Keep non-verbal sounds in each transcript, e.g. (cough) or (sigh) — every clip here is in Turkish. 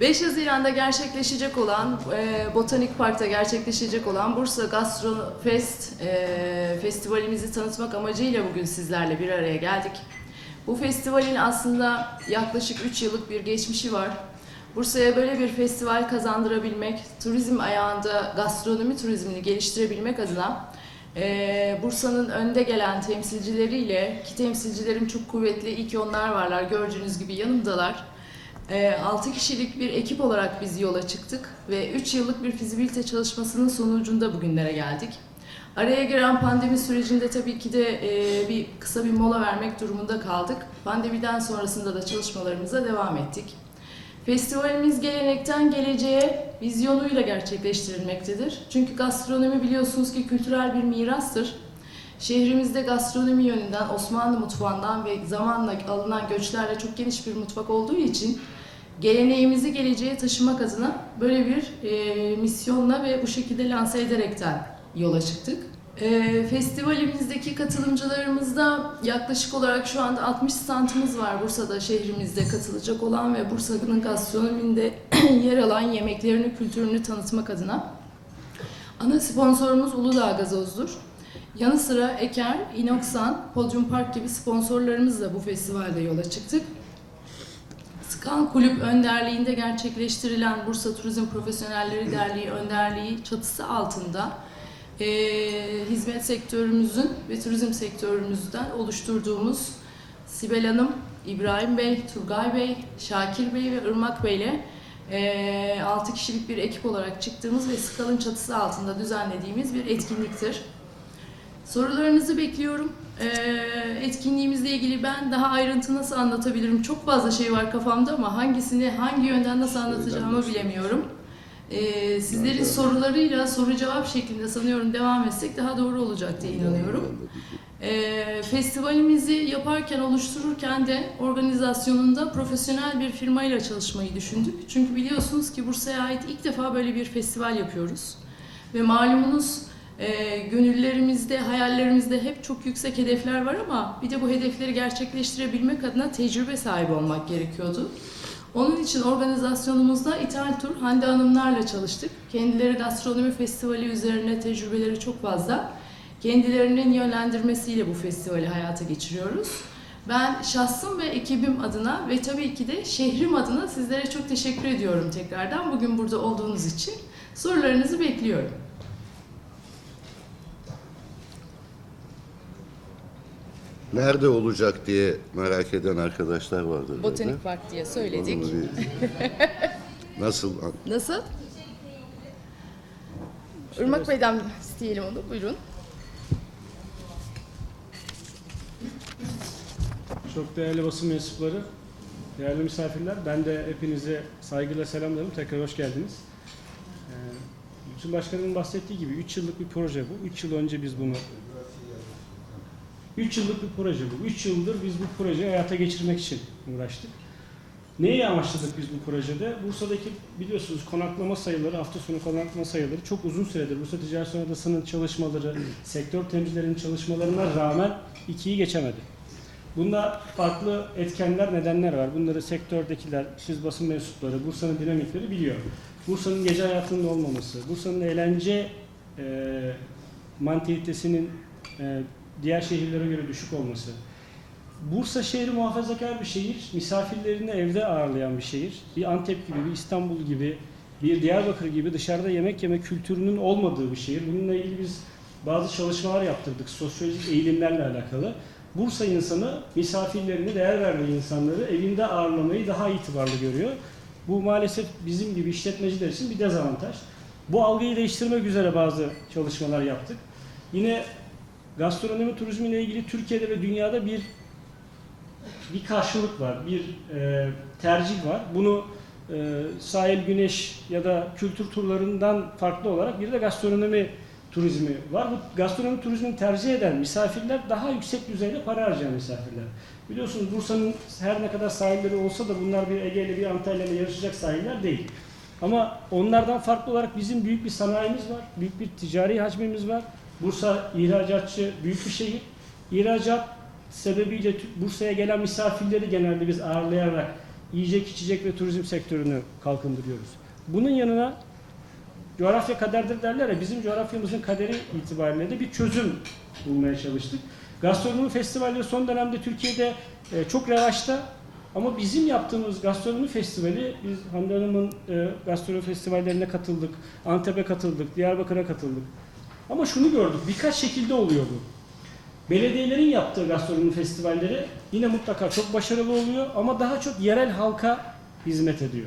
5 Haziran'da gerçekleşecek olan, e, Botanik Park'ta gerçekleşecek olan Bursa Gastro Fest e, festivalimizi tanıtmak amacıyla bugün sizlerle bir araya geldik. Bu festivalin aslında yaklaşık 3 yıllık bir geçmişi var. Bursa'ya böyle bir festival kazandırabilmek, turizm ayağında gastronomi turizmini geliştirebilmek adına e, Bursa'nın önde gelen temsilcileriyle, ki temsilcilerim çok kuvvetli, iyi ki onlar varlar, gördüğünüz gibi yanımdalar. 6 kişilik bir ekip olarak biz yola çıktık ve 3 yıllık bir fizibilite çalışmasının sonucunda bugünlere geldik. Araya giren pandemi sürecinde tabii ki de e, bir kısa bir mola vermek durumunda kaldık. Pandemiden sonrasında da çalışmalarımıza devam ettik. Festivalimiz gelenekten geleceğe vizyonuyla gerçekleştirilmektedir. Çünkü gastronomi biliyorsunuz ki kültürel bir mirastır. Şehrimizde gastronomi yönünden Osmanlı mutfağından ve zamanla alınan göçlerle çok geniş bir mutfak olduğu için geleneğimizi geleceğe taşımak adına böyle bir e, misyonla ve bu şekilde lanse ederekten yola çıktık. E, festivalimizdeki katılımcılarımızda yaklaşık olarak şu anda 60 standımız var Bursa'da şehrimizde katılacak olan ve Bursa'nın gastronominde (clears throat) yer alan yemeklerini, kültürünü tanıtmak adına. Ana sponsorumuz Uludağ Gazoz'dur. Yanı sıra Eker, Inoxan, Podium Park gibi sponsorlarımızla bu festivalde yola çıktık. Skan Kulüp önderliğinde gerçekleştirilen Bursa Turizm Profesyonelleri Derneği önderliği çatısı altında eee, hizmet sektörümüzün ve turizm sektörümüzden oluşturduğumuz Sibel Hanım, İbrahim Bey, Turgay Bey, Şakir Bey ve Irmak Bey ile eee 6 kişilik bir ekip olarak çıktığımız ve Skal'ın çatısı altında düzenlediğimiz bir etkinliktir. Sorularınızı bekliyorum. Ee, etkinliğimizle ilgili ben daha ayrıntı nasıl anlatabilirim? Çok fazla şey var kafamda ama hangisini, hangi yönden nasıl anlatacağımı bilemiyorum. Ee, sizlerin sorularıyla soru cevap şeklinde sanıyorum devam etsek daha doğru olacak diye inanıyorum. Ee, festivalimizi yaparken, oluştururken de organizasyonunda profesyonel bir firmayla çalışmayı düşündük. Çünkü biliyorsunuz ki Bursa'ya ait ilk defa böyle bir festival yapıyoruz. Ve malumunuz e, gönüllerimizde, hayallerimizde hep çok yüksek hedefler var ama bir de bu hedefleri gerçekleştirebilmek adına tecrübe sahibi olmak gerekiyordu. Onun için organizasyonumuzda İthal Tur Hande Hanımlarla çalıştık. Kendileri gastronomi festivali üzerine tecrübeleri çok fazla. Kendilerinin yönlendirmesiyle bu festivali hayata geçiriyoruz. Ben şahsım ve ekibim adına ve tabii ki de şehrim adına sizlere çok teşekkür ediyorum tekrardan bugün burada olduğunuz için. Sorularınızı bekliyorum. Nerede olacak diye merak eden arkadaşlar vardır. Botanik Park diye söyledik. Onu bir- (laughs) Nasıl? Nasıl? Irmak Bey'den isteyelim onu. Buyurun. Çok değerli basın mensupları, değerli misafirler, ben de hepinize saygıyla selamlarım. Tekrar hoş geldiniz. Ee, Bütün başkanımın bahsettiği gibi 3 yıllık bir proje bu. 3 yıl önce biz bunu 3 yıllık bir proje bu. 3 yıldır biz bu projeyi hayata geçirmek için uğraştık. Neyi amaçladık biz bu projede? Bursa'daki biliyorsunuz konaklama sayıları, hafta sonu konaklama sayıları çok uzun süredir Bursa Ticaret Sanayi Odası'nın çalışmaları, sektör temsilcilerinin çalışmalarına rağmen ikiyi geçemedi. Bunda farklı etkenler, nedenler var. Bunları sektördekiler, siz basın mensupları, Bursa'nın dinamikleri biliyor. Bursa'nın gece hayatının olmaması, Bursa'nın eğlence e, mantalitesinin e, diğer şehirlere göre düşük olması. Bursa şehri muhafazakar bir şehir, misafirlerini evde ağırlayan bir şehir. Bir Antep gibi, bir İstanbul gibi, bir Diyarbakır gibi dışarıda yemek yeme kültürünün olmadığı bir şehir. Bununla ilgili biz bazı çalışmalar yaptırdık sosyolojik eğilimlerle alakalı. Bursa insanı misafirlerini, değer verdiği insanları evinde ağırlamayı daha itibarlı görüyor. Bu maalesef bizim gibi işletmeciler için bir dezavantaj. Bu algıyı değiştirmek üzere bazı çalışmalar yaptık. Yine gastronomi turizmiyle ilgili Türkiye'de ve dünyada bir bir karşılık var, bir e, tercih var. Bunu e, sahil, güneş ya da kültür turlarından farklı olarak bir de gastronomi turizmi var. Bu gastronomi turizmini tercih eden misafirler daha yüksek düzeyde para harcayan misafirler. Biliyorsunuz Bursa'nın her ne kadar sahilleri olsa da bunlar bir Ege ile bir Antalya ile yarışacak sahiller değil. Ama onlardan farklı olarak bizim büyük bir sanayimiz var, büyük bir ticari hacmimiz var. Bursa ihracatçı büyük bir şehir. İhracat sebebiyle Bursa'ya gelen misafirleri genelde biz ağırlayarak yiyecek, içecek ve turizm sektörünü kalkındırıyoruz. Bunun yanına coğrafya kaderdir derler ya bizim coğrafyamızın kaderi itibariyle de bir çözüm bulmaya çalıştık. Gastronomi festivalleri son dönemde Türkiye'de e, çok revaçta ama bizim yaptığımız gastronomi festivali biz Hande Hanım'ın e, gastronomi festivallerine katıldık, Antep'e katıldık, Diyarbakır'a katıldık. Ama şunu gördük, birkaç şekilde oluyor bu. Belediyelerin yaptığı gastronomi festivalleri yine mutlaka çok başarılı oluyor ama daha çok yerel halka hizmet ediyor.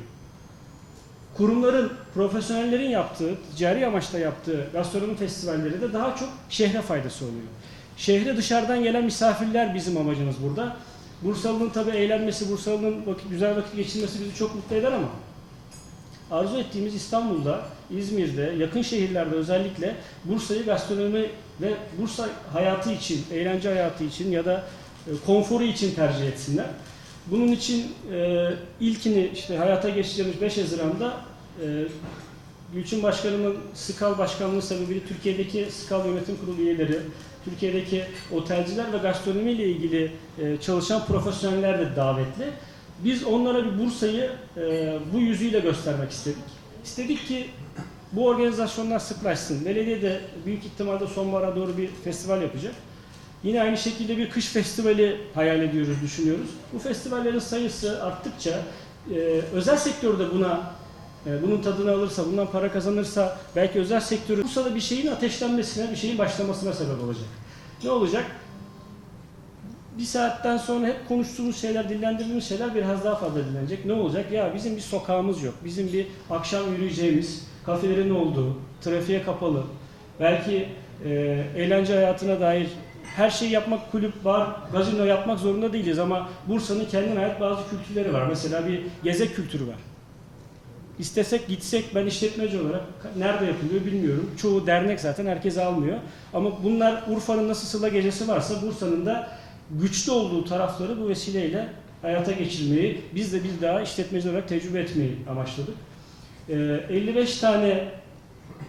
Kurumların, profesyonellerin yaptığı, ticari amaçla yaptığı gastronomi festivalleri de daha çok şehre faydası oluyor. Şehre dışarıdan gelen misafirler bizim amacımız burada. Bursalı'nın tabii eğlenmesi, Bursalı'nın vakit, güzel vakit geçirmesi bizi çok mutlu eder ama arzu ettiğimiz İstanbul'da, İzmir'de, yakın şehirlerde özellikle Bursa'yı gastronomi ve Bursa hayatı için, eğlence hayatı için ya da e, konforu için tercih etsinler. Bunun için e, ilkini işte hayata geçireceğimiz 5 Haziran'da e, Gülçin Başkanımın SKAL Başkanlığı sebebiyle Türkiye'deki SKAL Yönetim Kurulu üyeleri, Türkiye'deki otelciler ve gastronomi ile ilgili e, çalışan profesyoneller de davetli. Biz onlara bir Bursa'yı e, bu yüzüyle göstermek istedik. İstedik ki bu organizasyonlar sıklaşsın. Belediye de büyük ihtimalle sonbahara doğru bir festival yapacak. Yine aynı şekilde bir kış festivali hayal ediyoruz, düşünüyoruz. Bu festivallerin sayısı arttıkça e, özel sektör de buna e, bunun tadını alırsa, bundan para kazanırsa belki özel sektörü Bursa'da bir şeyin ateşlenmesine, bir şeyin başlamasına sebep olacak. Ne olacak? Bir saatten sonra hep konuştuğumuz şeyler, dillendirdiğimiz şeyler biraz daha fazla dinlenecek. Ne olacak? Ya bizim bir sokağımız yok. Bizim bir akşam yürüyeceğimiz, kafelerin olduğu, trafiğe kapalı, belki e, eğlence hayatına dair her şeyi yapmak, kulüp, bar, gazino yapmak zorunda değiliz ama Bursa'nın kendine ait bazı kültürleri var. Mesela bir geze kültürü var. İstesek gitsek ben işletmeci olarak nerede yapılıyor bilmiyorum. Çoğu dernek zaten herkes almıyor. Ama bunlar Urfa'nın nasıl Sıla Gecesi varsa Bursa'nın da güçlü olduğu tarafları bu vesileyle hayata geçirmeyi, biz de bir daha işletmeci olarak tecrübe etmeyi amaçladık. Ee, 55 tane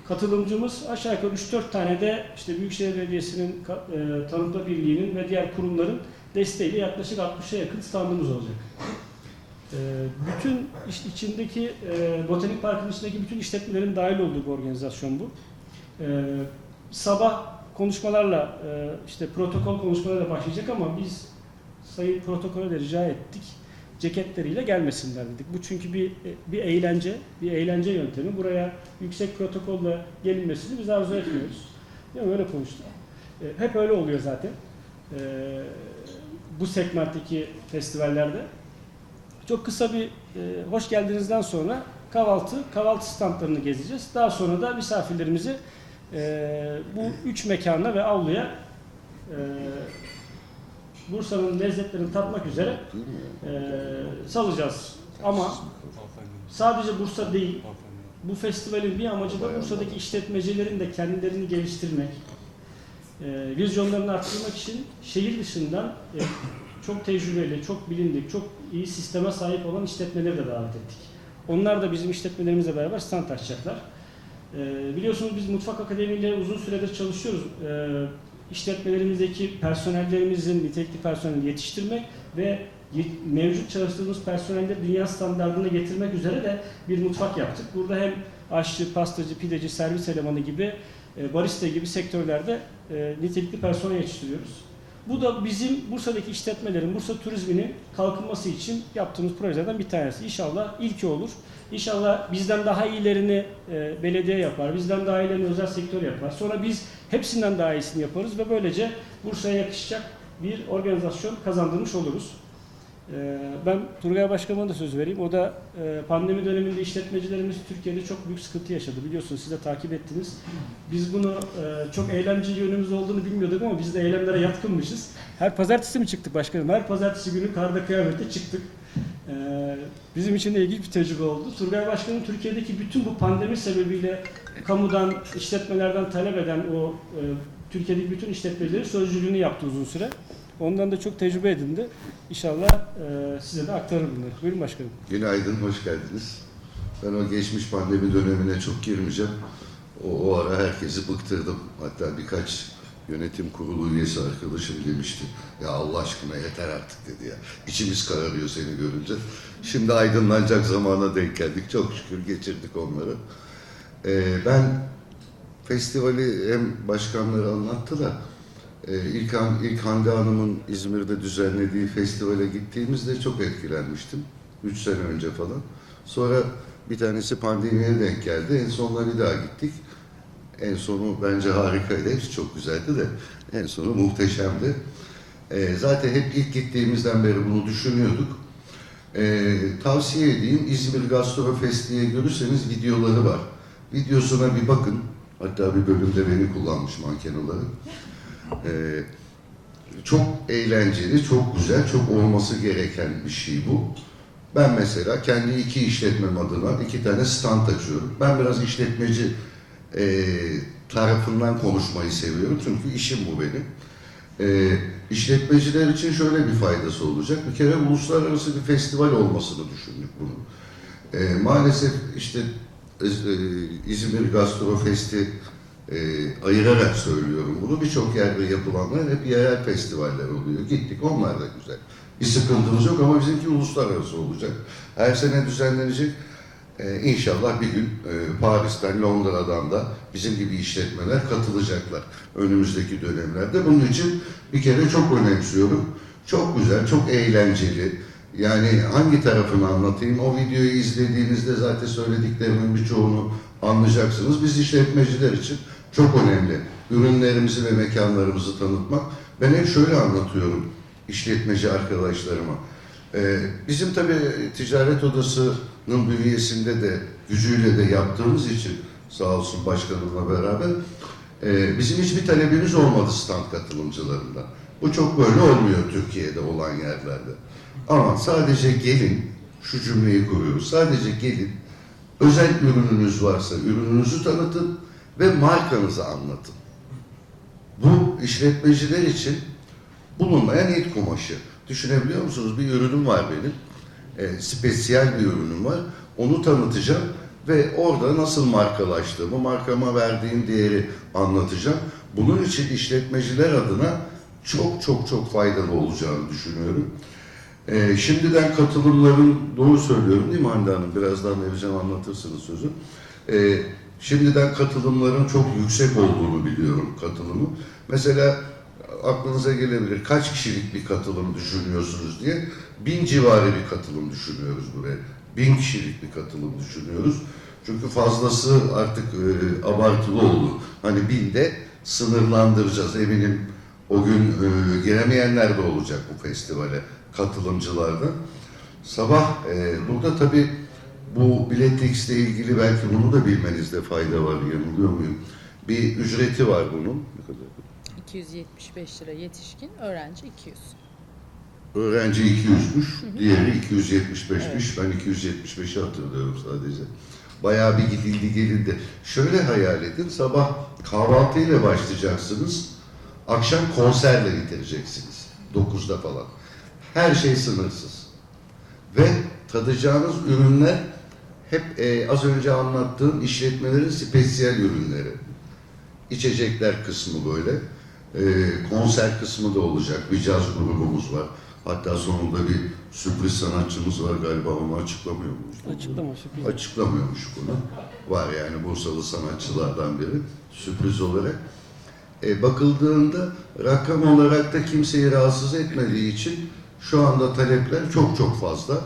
katılımcımız aşağı yukarı 3-4 tane de işte Büyükşehir Belediyesi'nin e, Tanıtma Birliği'nin ve diğer kurumların desteğiyle yaklaşık 60'a yakın standımız olacak. Ee, bütün iş- içindeki e, Botanik Park'ın içindeki bütün işletmelerin dahil olduğu bir organizasyon bu. Ee, sabah konuşmalarla e, işte protokol konuşmalarıyla başlayacak ama biz sayın protokole de rica ettik. Ceketleriyle gelmesinler dedik. Bu çünkü bir bir eğlence, bir eğlence yöntemi. Buraya yüksek protokolle gelinmesini biz arzu etmiyoruz. Ya öyle konuştuk. E, hep öyle oluyor zaten. E, bu segmentteki festivallerde. Çok kısa bir e, hoş geldinizden sonra kahvaltı, kahvaltı standlarını gezeceğiz. Daha sonra da misafirlerimizi e, bu üç mekana ve avluya e, Bursa'nın lezzetlerini tatmak üzere e, salacağız. Ama sadece Bursa değil, bu festivalin bir amacı da Bursa'daki işletmecilerin de kendilerini geliştirmek, e, vizyonlarını arttırmak için şehir dışından e, çok tecrübeli, çok bilindik, çok iyi sisteme sahip olan işletmeleri de davet ettik. Onlar da bizim işletmelerimizle beraber stand açacaklar. E, biliyorsunuz biz Mutfak Akademi ile uzun süredir çalışıyoruz. E, işletmelerimizdeki personellerimizin nitelikli personeli yetiştirmek ve mevcut çalıştığımız personelleri dünya standartına getirmek üzere de bir mutfak yaptık. Burada hem aşçı, pastacı, pideci, servis elemanı gibi, e, barista gibi sektörlerde e, nitelikli personel yetiştiriyoruz. Bu da bizim Bursa'daki işletmelerin, Bursa turizminin kalkınması için yaptığımız projelerden bir tanesi. İnşallah ilki olur. İnşallah bizden daha iyilerini e, belediye yapar, bizden daha iyilerini özel sektör yapar. Sonra biz hepsinden daha iyisini yaparız ve böylece Bursa'ya yakışacak bir organizasyon kazandırmış oluruz. Ee, Ben Turgay Başkanıma da söz vereyim. O da e, pandemi döneminde işletmecilerimiz Türkiye'de çok büyük sıkıntı yaşadı. Biliyorsunuz siz de takip ettiniz. Biz bunu e, çok eğlenceli yönümüz olduğunu bilmiyorduk ama biz de eylemlere yatkınmışız. Her pazartesi mi çıktık başkanım? Her pazartesi günü karda kıyamette çıktık. Ee, Bizim için de ilginç bir tecrübe oldu. Turgay Başkanım Türkiye'deki bütün bu pandemi sebebiyle kamudan, işletmelerden talep eden o e, Türkiye'deki bütün işletmecilerin sözcülüğünü yaptı uzun süre. Ondan da çok tecrübe edindi. İnşallah e, size de aktarırım bunları. Buyurun başkanım. Günaydın, hoş geldiniz. Ben o geçmiş pandemi dönemine çok girmeyeceğim. O, o ara herkesi bıktırdım. Hatta birkaç yönetim kurulu üyesi arkadaşım demişti. Ya Allah aşkına yeter artık dedi ya. İçimiz kararıyor seni görünce. Şimdi aydınlanacak zamana denk geldik. Çok şükür geçirdik onları. Ee, ben festivali hem başkanları anlattı da e, ilk, Han- ilk Hande Hanım'ın İzmir'de düzenlediği festivale gittiğimizde çok etkilenmiştim. Üç sene önce falan. Sonra bir tanesi pandemiye denk geldi. En sonunda bir daha gittik. En sonu bence harikaydı. Hepsi çok güzeldi de en sonu muhteşemdi. Ee, zaten hep ilk gittiğimizden beri bunu düşünüyorduk. Ee, tavsiye edeyim İzmir Gastro Fest diye görürseniz videoları var. Videosuna bir bakın. Hatta bir bölümde beni kullanmış manken olarak. Ee, çok eğlenceli, çok güzel, çok olması gereken bir şey bu. Ben mesela kendi iki işletmem adına iki tane stand açıyorum. Ben biraz işletmeci e, tarafından konuşmayı seviyorum çünkü işim bu benim. E, işletmeciler için şöyle bir faydası olacak. Bir kere uluslararası bir festival olmasını düşündük bunu. E, maalesef işte e, İzmir Gastro Festi e, ayırarak söylüyorum bunu. Birçok yerde yapılanlar hep yerel festivaller oluyor. Gittik onlar da güzel. Bir sıkıntımız yok ama bizimki uluslararası olacak. Her sene düzenlenecek. Ee, inşallah bir gün e, Paris'ten, Londra'dan da bizim gibi işletmeler katılacaklar önümüzdeki dönemlerde. Bunun için bir kere çok önemsiyorum. Çok güzel, çok eğlenceli. Yani hangi tarafını anlatayım? O videoyu izlediğinizde zaten söylediklerimin birçoğunu anlayacaksınız. Biz işletmeciler için çok önemli. Ürünlerimizi ve mekanlarımızı tanıtmak. Ben hep şöyle anlatıyorum işletmeci arkadaşlarıma. Ee, bizim tabii ticaret odasının bünyesinde de gücüyle de yaptığımız için sağ olsun başkanımla beraber e, bizim hiçbir talebimiz olmadı stand katılımcılarından. Bu çok böyle olmuyor Türkiye'de olan yerlerde. Ama sadece gelin, şu cümleyi kuruyoruz, sadece gelin, özel ürününüz varsa ürününüzü tanıtın ve markanızı anlatın. Bu işletmeciler için bulunmayan ilk kumaşı. Düşünebiliyor musunuz? Bir ürünüm var benim. E, spesiyel bir ürünüm var. Onu tanıtacağım ve orada nasıl markalaştığımı, markama verdiğim değeri anlatacağım. Bunun için işletmeciler adına çok çok çok faydalı olacağını düşünüyorum. E, şimdiden katılımların, doğru söylüyorum değil mi Hande Hanım? Birazdan vereceğim anlatırsınız sözü. E, şimdiden katılımların çok yüksek olduğunu biliyorum katılımı. Mesela aklınıza gelebilir. Kaç kişilik bir katılım düşünüyorsunuz diye. Bin civarı bir katılım düşünüyoruz buraya. Bin kişilik bir katılım düşünüyoruz. Çünkü fazlası artık e, abartılı oldu. Hani binde sınırlandıracağız. Eminim o gün e, gelemeyenler de olacak bu festivale katılımcılardan. Sabah e, burada tabii bu Biletix ile ilgili belki bunu da bilmenizde fayda var. Yanılıyor muyum? Bir ücreti var bunun. Ne kadar? 275 lira yetişkin, öğrenci 200. Öğrenci 200'müş, diğeri 275'miş. Ben 275'i hatırlıyorum sadece. Bayağı bir gidildi gelindi. Şöyle hayal edin, sabah kahvaltıyla başlayacaksınız, akşam konserle bitireceksiniz. 9'da falan. Her şey sınırsız. Ve tadacağınız ürünler hep e, az önce anlattığım işletmelerin spesiyel ürünleri. İçecekler kısmı böyle. E, konser kısmı da olacak. Bir caz grubumuz var. Hatta sonunda bir sürpriz sanatçımız var galiba onu açıklamıyor muyuz? Açıklama sürpriz. Açıklamıyormuş bunu. Var yani Bursalı sanatçılardan biri sürpriz olarak. E, bakıldığında rakam olarak da kimseyi rahatsız etmediği için şu anda talepler çok çok fazla.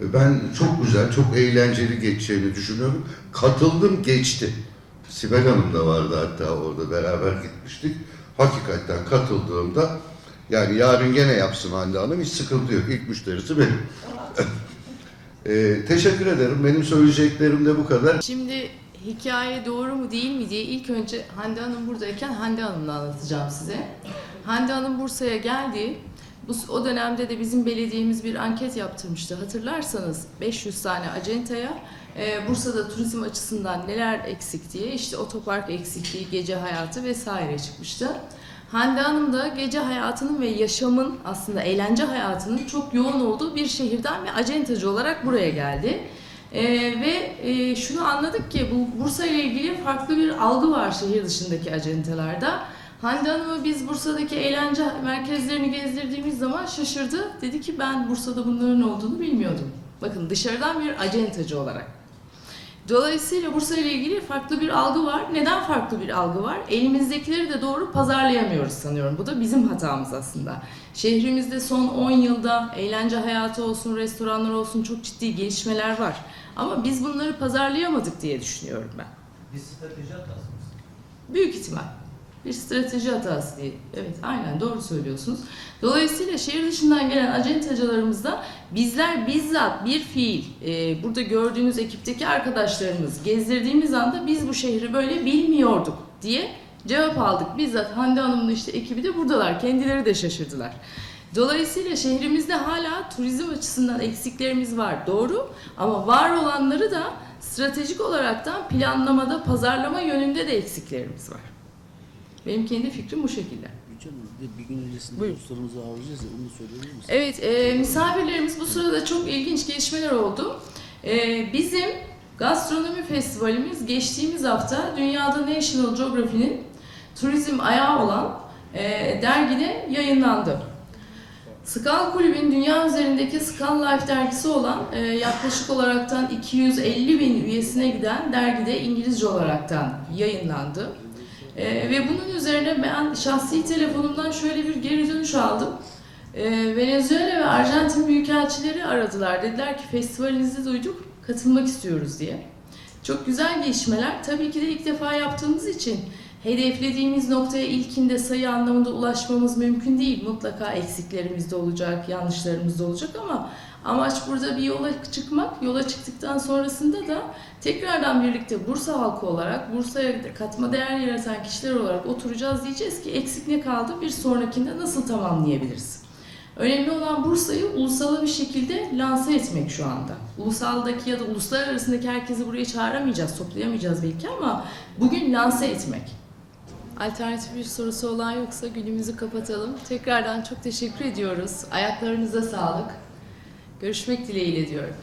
Ben çok güzel, çok eğlenceli geçeceğini düşünüyorum. Katıldım geçti. Sibel Hanım da vardı hatta orada beraber gitmiştik. Hakikaten katıldığımda yani yarın gene yapsın Hande Hanım hiç sıkıntı yok. İlk müşterisi benim. (laughs) E, teşekkür ederim. Benim söyleyeceklerim de bu kadar. Şimdi hikaye doğru mu değil mi diye ilk önce Hande Hanım buradayken Hande Hanım'la anlatacağım size. Hande Hanım Bursa'ya geldi. Bu, o dönemde de bizim belediyemiz bir anket yaptırmıştı. Hatırlarsanız 500 tane acentaya e, Bursa'da turizm açısından neler eksik diye işte otopark eksikliği, gece hayatı vesaire çıkmıştı. Hande Hanım da gece hayatının ve yaşamın aslında eğlence hayatının çok yoğun olduğu bir şehirden ve acentacı olarak buraya geldi. Ee, ve e, şunu anladık ki bu Bursa ile ilgili farklı bir algı var şehir dışındaki acentelerde. Hande Hanım'ı biz Bursa'daki eğlence merkezlerini gezdirdiğimiz zaman şaşırdı. Dedi ki ben Bursa'da bunların olduğunu bilmiyordum. Bakın dışarıdan bir acentacı olarak. Dolayısıyla Bursa ile ilgili farklı bir algı var. Neden farklı bir algı var? Elimizdekileri de doğru pazarlayamıyoruz sanıyorum. Bu da bizim hatamız aslında. Şehrimizde son 10 yılda eğlence hayatı olsun, restoranlar olsun çok ciddi gelişmeler var. Ama biz bunları pazarlayamadık diye düşünüyorum ben. Bir strateji hatasınız. Büyük ihtimal. Bir strateji hatası değil. Evet aynen doğru söylüyorsunuz. Dolayısıyla şehir dışından gelen acentacılarımızda bizler bizzat bir fiil e, burada gördüğünüz ekipteki arkadaşlarımız gezdirdiğimiz anda biz bu şehri böyle bilmiyorduk diye cevap aldık. Bizzat Hande Hanım'ın işte ekibi de buradalar. Kendileri de şaşırdılar. Dolayısıyla şehrimizde hala turizm açısından eksiklerimiz var. Doğru ama var olanları da stratejik olaraktan planlamada, pazarlama yönünde de eksiklerimiz var. Benim kendi fikrim bu şekilde. Hocam bir gün öncesinde Buyurun. dostlarımızı ağırlayacağız ya onu da söyleyebilir misin? Evet, e, misafirlerimiz bu sırada çok ilginç gelişmeler oldu. E, bizim gastronomi festivalimiz geçtiğimiz hafta dünyada National Geography'nin turizm ayağı olan e, dergide yayınlandı. Skal Kulübün dünya üzerindeki Skal Life dergisi olan e, yaklaşık olaraktan 250 bin üyesine giden dergide İngilizce olaraktan yayınlandı. E, ve bunun üzerine ben şahsi telefonumdan şöyle bir geri dönüş aldım. E, Venezuela ve Arjantin büyükelçileri aradılar. Dediler ki festivalinizi duyduk, katılmak istiyoruz diye. Çok güzel gelişmeler. Tabii ki de ilk defa yaptığımız için hedeflediğimiz noktaya ilkinde sayı anlamında ulaşmamız mümkün değil. Mutlaka eksiklerimiz de olacak, yanlışlarımız da olacak ama amaç burada bir yola çıkmak. Yola çıktıktan sonrasında da tekrardan birlikte Bursa halkı olarak, Bursa'ya katma değer yaratan kişiler olarak oturacağız. Diyeceğiz ki eksik ne kaldı? Bir sonrakinde nasıl tamamlayabiliriz? Önemli olan Bursa'yı ulusal bir şekilde lanse etmek şu anda. Ulusaldaki ya da uluslar arasındaki herkesi buraya çağıramayacağız, toplayamayacağız belki ama bugün lanse etmek. Alternatif bir sorusu olan yoksa günümüzü kapatalım. Tekrardan çok teşekkür ediyoruz. Ayaklarınıza sağlık. Görüşmek dileğiyle diyorum.